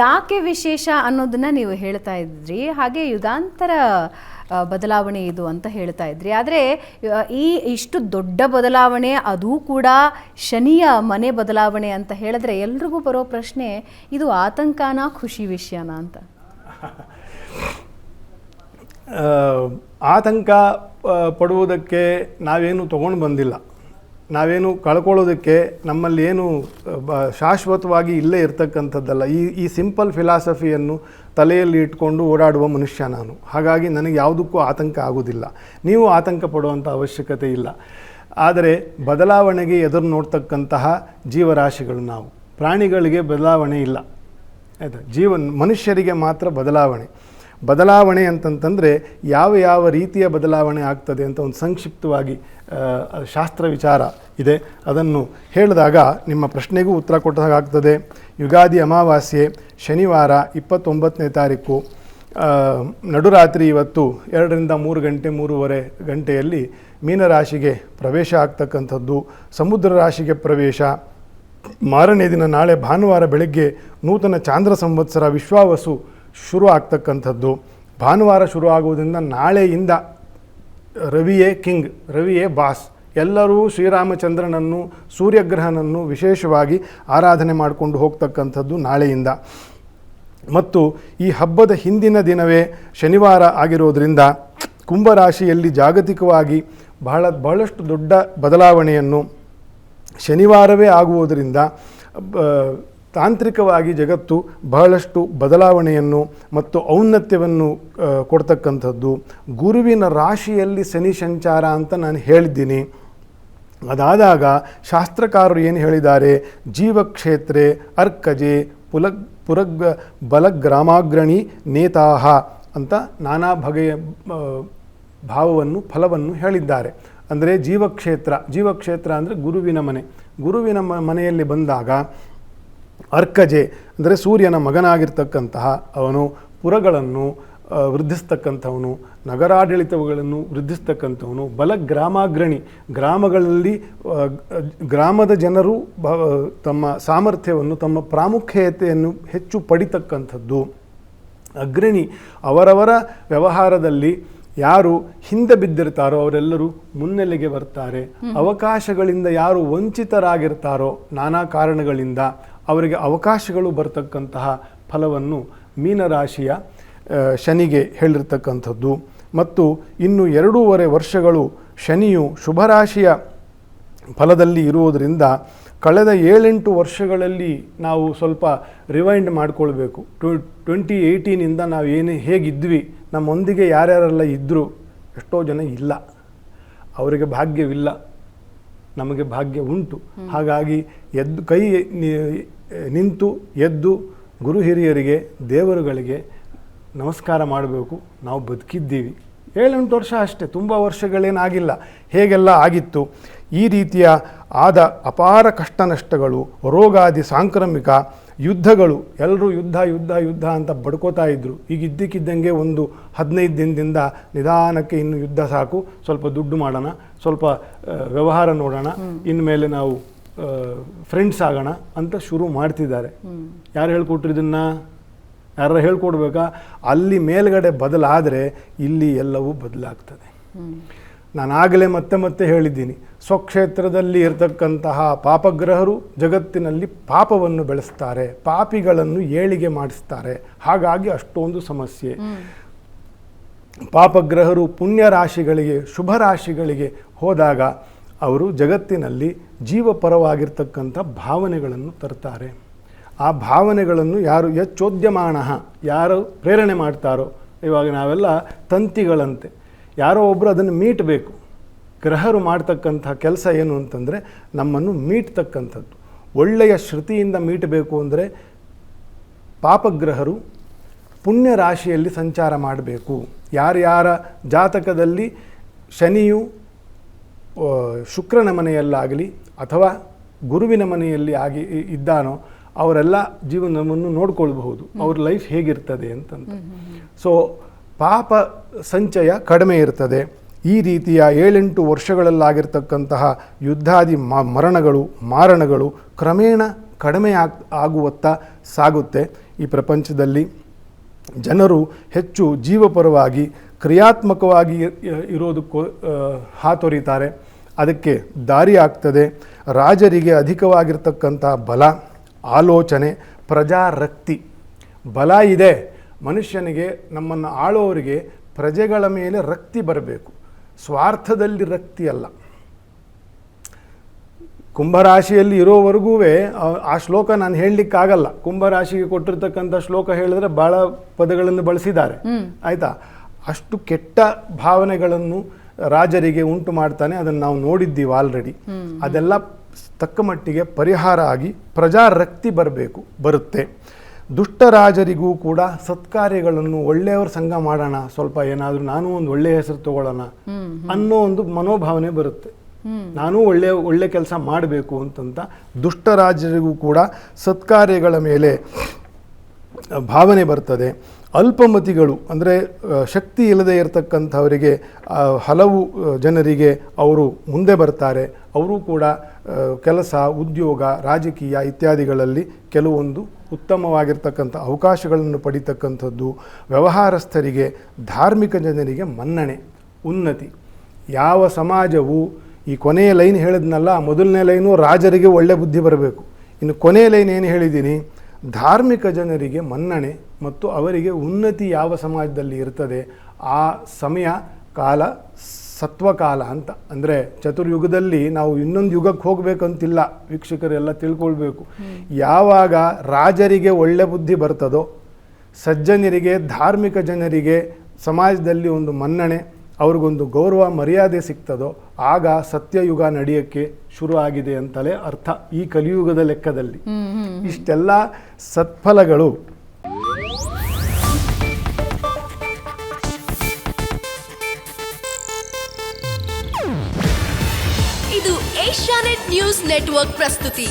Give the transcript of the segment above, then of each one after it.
ಯಾಕೆ ವಿಶೇಷ ಅನ್ನೋದನ್ನ ನೀವು ಹೇಳ್ತಾ ಇದ್ರಿ? ಹಾಗೆ ಯುಗಾಂತರ ಬದಲಾವಣೆ ಇದು ಅಂತ ಹೇಳ್ತಾ ಇದ್ರಿ. ಆದರೆ ಈ ಇಷ್ಟು ದೊಡ್ಡ ಬದಲಾವಣೆ, ಅದು ಕೂಡ ಶನಿಯ ಮನೆ ಬದಲಾವಣೆ ಅಂತ ಹೇಳಿದ್ರೆ ಎಲ್ರಿಗೂ ಬರೋ ಪ್ರಶ್ನೆ, ಇದು ಆತಂಕನ, ಖುಷಿ ವಿಷಯನಾ ಅಂತ. ಆತಂಕ ಪಡುವುದಕ್ಕೆ ನಾವೇನು ತಗೊಂಡು ಬಂದಿಲ್ಲ. ನಾವೇನು ಕಳ್ಕೊಳ್ಳೋದಕ್ಕೆ ನಮ್ಮಲ್ಲಿ ಏನು ಶಾಶ್ವತವಾಗಿ ಇಲ್ಲೇ ಇರ್ತಕ್ಕಂಥದ್ದಲ್ಲ. ಈ ಈ ಸಿಂಪಲ್ ಫಿಲಾಸಫಿಯನ್ನು ತಲೆಯಲ್ಲಿ ಇಟ್ಕೊಂಡು ಓಡಾಡುವ ಮನುಷ್ಯ ನಾನು. ಹಾಗಾಗಿ ನನಗೆ ಯಾವುದಕ್ಕೂ ಆತಂಕ ಆಗೋದಿಲ್ಲ ನೀವು ಆತಂಕ ಪಡುವಂಥ ಅವಶ್ಯಕತೆ ಇಲ್ಲ. ಆದರೆ ಬದಲಾವಣೆಗೆ ಎದುರು ನೋಡ್ತಕ್ಕಂತಹ ಜೀವರಾಶಿಗಳು ನಾವು. ಪ್ರಾಣಿಗಳಿಗೆ ಬದಲಾವಣೆ ಇಲ್ಲ. ಆಯಿತಾ? ಜೀವನ್ ಮನುಷ್ಯರಿಗೆ ಮಾತ್ರ ಬದಲಾವಣೆ. ಬದಲಾವಣೆ ಅಂತಂತಂದರೆ ಯಾವ ಯಾವ ರೀತಿಯ ಬದಲಾವಣೆ ಆಗ್ತದೆ ಅಂತ ಒಂದು ಸಂಕ್ಷಿಪ್ತವಾಗಿ ಶಾಸ್ತ್ರ ವಿಚಾರ ಇದೆ. ಅದನ್ನು ಹೇಳಿದಾಗ ನಿಮ್ಮ ಪ್ರಶ್ನೆಗೂ ಉತ್ತರ ಆಗ್ತದೆ ಯುಗಾದಿ ಅಮಾವಾಸ್ಯೆ, ಶನಿವಾರ ಇಪ್ಪತ್ತೊಂಬತ್ತನೇ ತಾರೀಕು ನಡುರಾತ್ರಿ ಇವತ್ತು ಎರಡರಿಂದ ಮೂರು ಗಂಟೆ, ಮೂರುವರೆ ಗಂಟೆಯಲ್ಲಿ ಮೀನರಾಶಿಗೆ ಪ್ರವೇಶ ಆಗ್ತಕ್ಕಂಥದ್ದು. ಸಮುದ್ರ ರಾಶಿಗೆ ಪ್ರವೇಶ. ಮಾರನೇ ದಿನ ನಾಳೆ ಭಾನುವಾರ ಬೆಳಗ್ಗೆ ನೂತನ ಚಾಂದ್ರ ಸಂವತ್ಸರ ವಿಶ್ವಾವಸು ಶುರು ಆಗ್ತಕ್ಕಂಥದ್ದು ಭಾನುವಾರ ಶುರು ಆಗುವುದರಿಂದ ನಾಳೆಯಿಂದ ರವಿಯೇ ಕಿಂಗ್, ರವಿಯೇ ಬಾಸ್. ಎಲ್ಲರೂ ಶ್ರೀರಾಮಚಂದ್ರನನ್ನು, ಸೂರ್ಯಗ್ರಹನನ್ನು ವಿಶೇಷವಾಗಿ ಆರಾಧನೆ ಮಾಡಿಕೊಂಡು ಹೋಗ್ತಕ್ಕಂಥದ್ದು ನಾಳೆಯಿಂದ. ಮತ್ತು ಈ ಹಬ್ಬದ ಹಿಂದಿನ ದಿನವೇ ಶನಿವಾರ ಆಗಿರೋದರಿಂದ ಕುಂಭರಾಶಿಯಲ್ಲಿ ಜಾಗತಿಕವಾಗಿ ಬಹಳ, ಬಹಳಷ್ಟು ದೊಡ್ಡ ಬದಲಾವಣೆಯನ್ನು ಶನಿವಾರವೇ ಆಗುವುದರಿಂದ ತಾಂತ್ರಿಕವಾಗಿ ಜಗತ್ತು ಬಹಳಷ್ಟು ಬದಲಾವಣೆಯನ್ನು ಮತ್ತು ಔನ್ನತ್ಯವನ್ನು ಕೊಡ್ತಕ್ಕಂಥದ್ದು. ಗುರುವಿನ ರಾಶಿಯಲ್ಲಿ ಶನಿ ಸಂಚಾರ ಅಂತ ನಾನು ಹೇಳಿದ್ದೀನಿ. ಅದಾದಾಗ ಶಾಸ್ತ್ರಕಾರರು ಏನು ಹೇಳಿದ್ದಾರೆ? ಜೀವಕ್ಷೇತ್ರೆ ಅರ್ಕಜೆ ಪುಲ ಪುರಗ್, ಬಲಗ್ರಾಮಾಗ್ರಣಿ ನೇತಾಹ ಅಂತ ನಾನಾ ಬಗೆಯ ಭಾವವನ್ನು, ಫಲವನ್ನು ಹೇಳಿದ್ದಾರೆ. ಅಂದರೆ ಜೀವಕ್ಷೇತ್ರ ಜೀವಕ್ಷೇತ್ರ ಅಂದರೆ ಗುರುವಿನ ಮನೆ. ಗುರುವಿನ ಮನೆಯಲ್ಲಿ ಬಂದಾಗ ಅರ್ಕಜೆ ಅಂದರೆ ಸೂರ್ಯನ ಮಗನಾಗಿರ್ತಕ್ಕಂತಹ ಅವನು ಪುರಗಳನ್ನು ವೃದ್ಧಿಸ್ತಕ್ಕಂಥವನು ನಗರಾಡಳಿತಗಳನ್ನು ವೃದ್ಧಿಸ್ತಕ್ಕಂಥವನು ಬಲ ಗ್ರಾಮಾಗ್ರಣಿ ಗ್ರಾಮಗಳಲ್ಲಿ ಗ್ರಾಮದ ಜನರು ತಮ್ಮ ಸಾಮರ್ಥ್ಯವನ್ನು ತಮ್ಮ ಪ್ರಾಮುಖ್ಯತೆಯನ್ನು ಹೆಚ್ಚು ಪಡಿತಕ್ಕಂಥದ್ದು. ಅಗ್ರಣಿ ಅವರವರ ವ್ಯವಹಾರದಲ್ಲಿ ಯಾರು ಹಿಂದೆ ಬಿದ್ದಿರ್ತಾರೋ ಅವರೆಲ್ಲರೂ ಮುನ್ನೆಲೆಗೆ ಬರ್ತಾರೆ. ಅವಕಾಶಗಳಿಂದ ಯಾರು ವಂಚಿತರಾಗಿರ್ತಾರೋ ನಾನಾ ಕಾರಣಗಳಿಂದ ಅವರಿಗೆ ಅವಕಾಶಗಳು ಬರತಕ್ಕಂತಹ ಫಲವನ್ನು ಮೀನರಾಶಿಯ ಶನಿಗೆ ಹೇಳಿರ್ತಕ್ಕಂಥದ್ದು. ಮತ್ತು ಇನ್ನು ಎರಡೂವರೆ ವರ್ಷಗಳು ಶನಿಯು ಶುಭರಾಶಿಯ ಫಲದಲ್ಲಿ ಇರುವುದರಿಂದ ಕಳೆದ ಏಳೆಂಟು ವರ್ಷಗಳಲ್ಲಿ ನಾವು ಸ್ವಲ್ಪ ರಿವೈಂಡ್ ಮಾಡಿಕೊಳ್ಬೇಕು. ಟ್ವ ಟ್ವೆಂಟಿ ಏಯ್ಟೀನಿಂದ ನಾವು ಏನೇ ಹೇಗಿದ್ವಿ, ನಮ್ಮೊಂದಿಗೆ ಯಾರ್ಯಾರೆಲ್ಲ ಇದ್ದರೂ ಎಷ್ಟೋ ಜನ ಇಲ್ಲ. ಅವರಿಗೆ ಭಾಗ್ಯವಿಲ್ಲ. ನಮಗೆ ಭಾಗ್ಯ ಉಂಟು. ಹಾಗಾಗಿ ಎದ್ದು ಕೈ ನಿಂತು ಎದ್ದು ಗುರು ಹಿರಿಯರಿಗೆ, ದೇವರುಗಳಿಗೆ ನಮಸ್ಕಾರ ಮಾಡಬೇಕು. ನಾವು ಬದುಕಿದ್ದೀವಿ. ಏಳೆಂಟು ವರ್ಷ ಅಷ್ಟೇ, ತುಂಬ ವರ್ಷಗಳೇನಾಗಿಲ್ಲ ಹೇಗೆಲ್ಲ ಆಗಿತ್ತು? ಈ ರೀತಿಯ ಆದ ಅಪಾರ ಕಷ್ಟ ನಷ್ಟಗಳು ರೋಗಾದಿ ಸಾಂಕ್ರಾಮಿಕ ಯುದ್ಧಗಳು ಎಲ್ಲರೂ ಯುದ್ಧ ಯುದ್ಧ ಯುದ್ಧ ಅಂತ ಬಡ್ಕೋತಾ ಇದ್ದರು ಈಗ ಇದ್ದಕ್ಕಿದ್ದಂಗೆ ಒಂದು ಹದಿನೈದು ದಿನದಿಂದ ನಿಧಾನಕ್ಕೆ ಇನ್ನು ಯುದ್ಧ ಸಾಕು. ಸ್ವಲ್ಪ ದುಡ್ಡು ಮಾಡೋಣ ಸ್ವಲ್ಪ ವ್ಯವಹಾರ ನೋಡೋಣ. ಇನ್ಮೇಲೆ ನಾವು ಫ್ರೆಂಡ್ಸ್ ಆಗೋಣ ಅಂತ ಶುರು ಮಾಡ್ತಿದ್ದಾರೆ. ಯಾರು ಹೇಳ್ಕೊಟ್ರು ಇದನ್ನು? ಯಾರು ಹೇಳ್ಕೊಡ್ಬೇಕಾ? ಅಲ್ಲಿ ಮೇಲ್ಗಡೆ ಬದಲಾದರೆ ಇಲ್ಲಿ ಎಲ್ಲವೂ ಬದಲಾಗ್ತದೆ. ನಾನು ಆಗಲೇ ಮತ್ತೆ ಮತ್ತೆ ಹೇಳಿದ್ದೀನಿ. ಸ್ವಕ್ಷೇತ್ರದಲ್ಲಿ ಇರತಕ್ಕಂತಹ ಪಾಪಗ್ರಹರು ಜಗತ್ತಿನಲ್ಲಿ ಪಾಪವನ್ನು ಬೆಳೆಸ್ತಾರೆ, ಪಾಪಿಗಳನ್ನು ಏಳಿಗೆ ಮಾಡಿಸ್ತಾರೆ. ಹಾಗಾಗಿ ಅಷ್ಟೊಂದು ಸಮಸ್ಯೆ. ಪಾಪಗ್ರಹರು ಪುಣ್ಯ ರಾಶಿಗಳಿಗೆ ಶುಭ ರಾಶಿಗಳಿಗೆ ಹೋದಾಗ ಅವರು ಜಗತ್ತಿನಲ್ಲಿ ಜೀವಪರವಾಗಿರ್ತಕ್ಕಂಥ ಭಾವನೆಗಳನ್ನು ತರ್ತಾರೆ. ಆ ಭಾವನೆಗಳನ್ನು ಯಾರು ಯಚ್ಚೋದ್ಯಮಾನ ಯಾರು ಪ್ರೇರಣೆ ಮಾಡ್ತಾರೋ, ಇವಾಗ ನಾವೆಲ್ಲ ತಂತಿಗಳಂತೆ. ಯಾರೋ ಒಬ್ಬರು ಅದನ್ನು ಮೀಟ್ಬೇಕು. ಗ್ರಹರು ಮಾಡ್ತಕ್ಕಂಥ ಕೆಲಸ ಏನು ಅಂತಂದರೆ ನಮ್ಮನ್ನು ಮೀಟ್ತಕ್ಕಂಥದ್ದು. ಒಳ್ಳೆಯ ಶ್ರುತಿಯಿಂದ ಮೀಟಬೇಕು ಅಂದರೆ ಪಾಪಗ್ರಹರು ಪುಣ್ಯ ರಾಶಿಯಲ್ಲಿ ಸಂಚಾರ ಮಾಡಬೇಕು. ಯಾರ್ಯಾರ ಜಾತಕದಲ್ಲಿ ಶನಿಯು ಶುಕ್ರನ ಮನೆಯಲ್ಲಾಗಲಿ ಅಥವಾ ಗುರುವಿನ ಮನೆಯಲ್ಲಿ ಆಗಿ ಇದ್ದಾನೋ ಅವರೆಲ್ಲ ಜೀವನವನ್ನು ನೋಡ್ಕೊಳ್ಬಹುದು. ಅವ್ರ ಲೈಫ್ ಹೇಗಿರ್ತದೆ ಅಂತಂತ. ಸೊ ಪಾಪ ಸಂಚಯ ಕಡಿಮೆ ಇರ್ತದೆ. ಈ ರೀತಿಯ ಏಳೆಂಟು ವರ್ಷಗಳಲ್ಲಾಗಿರ್ತಕ್ಕಂತಹ ಯುದ್ಧಾದಿ ಮರಣಗಳು, ಮಾರಣಗಳು ಕ್ರಮೇಣ ಕಡಿಮೆ ಆಗ್, ಆಗುವತ್ತ ಸಾಗುತ್ತೆ. ಈ ಪ್ರಪಂಚದಲ್ಲಿ ಜನರು ಹೆಚ್ಚು ಜೀವಪರವಾಗಿ ಕ್ರಿಯಾತ್ಮಕವಾಗಿ ಇರೋದಕ್ಕೂ ಹಾತೊರಿತಾರೆ. ಅದಕ್ಕೆ ದಾರಿ ಆಗ್ತದೆ. ರಾಜರಿಗೆ ಅಧಿಕವಾಗಿರ್ತಕ್ಕಂಥ ಬಲ, ಆಲೋಚನೆ, ಪ್ರಜಾರಕ್ತಿ. ಬಲ ಇದೆ. ಮನುಷ್ಯನಿಗೆ ನಮ್ಮನ್ನು ಆಳೋರಿಗೆ ಪ್ರಜೆಗಳ ಮೇಲೆ ರಕ್ತಿ ಬರಬೇಕು. ಸ್ವಾರ್ಥದಲ್ಲಿ ರಕ್ತಿ ಅಲ್ಲ. ಕುಂಭರಾಶಿಯಲ್ಲಿ ಇರೋವರೆಗೂ ಆ ಶ್ಲೋಕ ನಾನು ಹೇಳಲಿಕ್ಕಾಗಲ್ಲ. ಕುಂಭರಾಶಿಗೆ ಕೊಟ್ಟಿರ್ತಕ್ಕಂಥ ಶ್ಲೋಕ ಹೇಳಿದ್ರೆ ಭಾಳ ಪದಗಳನ್ನು ಬಳಸಿದ್ದಾರೆ. ಆಯ್ತಾ? ಅಷ್ಟು ಕೆಟ್ಟ ಭಾವನೆಗಳನ್ನು ರಾಜರಿಗೆ ಉಂಟು ಮಾಡ್ತಾನೆ. ಅದನ್ನು ನಾವು ನೋಡಿದ್ದೀವಿ ಆಲ್ರೆಡಿ ಅದೆಲ್ಲ ತಕ್ಕ ಮಟ್ಟಿಗೆ ಪರಿಹಾರ ಆಗಿ ಪ್ರಜಾರಕ್ತಿ ಬರಬೇಕು ಬರುತ್ತೆ. ದುಷ್ಟ ರಾಜರಿಗೂ ಕೂಡ ಸತ್ಕಾರ್ಯಗಳನ್ನು ಒಳ್ಳೆಯವರ ಸಂಘ ಮಾಡೋಣ ಸ್ವಲ್ಪ ಏನಾದರೂ ನಾನು ಒಂದು ಒಳ್ಳೆಯ ಹೆಸರು ತಗೊಳ್ಳೋಣ ಅನ್ನೋ ಒಂದು ಮನೋಭಾವನೆ ಬರುತ್ತೆ. ನಾನು ಒಳ್ಳೆ ಒಳ್ಳೆ ಕೆಲಸ ಮಾಡಬೇಕು ಅಂತಂತ ದುಷ್ಟ ರಾಜರಿಗೂ ಕೂಡ ಸತ್ಕಾರ್ಯಗಳ ಮೇಲೆ ಭಾವನೆ ಬರ್ತದೆ. ಅಲ್ಪಮತಿಗಳು, ಅಂದರೆ ಶಕ್ತಿ ಇಲ್ಲದೆ ಇರತಕ್ಕಂಥವರಿಗೆ ಹಲವು ಜನರಿಗೆ ಅವರು ಮುಂದೆ ಬರ್ತಾರೆ. ಅವರು ಕೂಡ ಕೆಲಸ, ಉದ್ಯೋಗ, ರಾಜಕೀಯ ಇತ್ಯಾದಿಗಳಲ್ಲಿ ಕೆಲವೊಂದು ಉತ್ತಮವಾಗಿರ್ತಕ್ಕಂಥ ಅವಕಾಶಗಳನ್ನು ಪಡಿತಕ್ಕಂಥದ್ದು, ವ್ಯವಹಾರಸ್ಥರಿಗೆ, ಧಾರ್ಮಿಕ ಜನರಿಗೆ ಮನ್ನಣೆ, ಉನ್ನತಿ. ಯಾವ ಸಮಾಜವು ಈ ಕೊನೆಯ ಲೈನ್ ಹೇಳಿದ್ನಲ್ಲ ಮೊದಲನೇ ಲೈನು ರಾಜರಿಗೆ ಒಳ್ಳೆ ಬುದ್ಧಿ ಬರಬೇಕು. ಇನ್ನು ಕೊನೆಯ ಲೈನ್ ಏನು ಹೇಳಿದ್ದೀನಿ? ಧಾರ್ಮಿಕ ಜನರಿಗೆ ಮನ್ನಣೆ ಮತ್ತು ಅವರಿಗೆ ಉನ್ನತಿ ಯಾವ ಸಮಾಜದಲ್ಲಿ ಇರ್ತದೆ ಆ ಸಮಯ ಕಾಲ ಸತ್ವಕಾಲ ಅಂತ. ಅಂದರೆ ಚತುರ್ಯುಗದಲ್ಲಿ ನಾವು ಇನ್ನೊಂದು ಯುಗಕ್ಕೆ ಹೋಗಬೇಕಂತಿಲ್ಲ ವೀಕ್ಷಕರೆಲ್ಲ ತಿಳ್ಕೊಳ್ಬೇಕು. ಯಾವಾಗ ರಾಜರಿಗೆ ಒಳ್ಳೆ ಬುದ್ಧಿ ಬರ್ತದೋ ಸಜ್ಜನರಿಗೆ ಧಾರ್ಮಿಕ ಜನರಿಗೆ ಸಮಾಜದಲ್ಲಿ ಒಂದು ಮನ್ನಣೆ ಅವ್ರಿಗೊಂದು ಗೌರವ ಮರ್ಯಾದೆ ಸಿಗ್ತದೋ ಆಗ ಸತ್ಯಯುಗ ನಡೆಯೋಕ್ಕೆ ಶುರು ಆಗಿದೆ ಅಂತಲೇ ಅರ್ಥ ಈ ಕಲಿಯುಗದ ಲೆಕ್ಕದಲ್ಲಿ. ಇಷ್ಟೆಲ್ಲ ಸತ್ಫಲಗಳು. ಇದು ಏಷ್ಯಾನೆಟ್ ನ್ಯೂಸ್ ನೆಟ್ವರ್ಕ್ ಪ್ರಸ್ತುತಿ.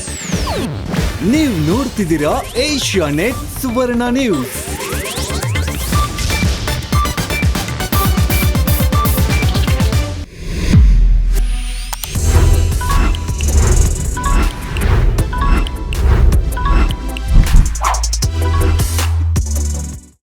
ನೀವು ನೋಡ್ತಿದ್ದೀರಾ ಏಷ್ಯಾನೆಟ್ ಸುವರ್ಣ ನ್ಯೂಸ್.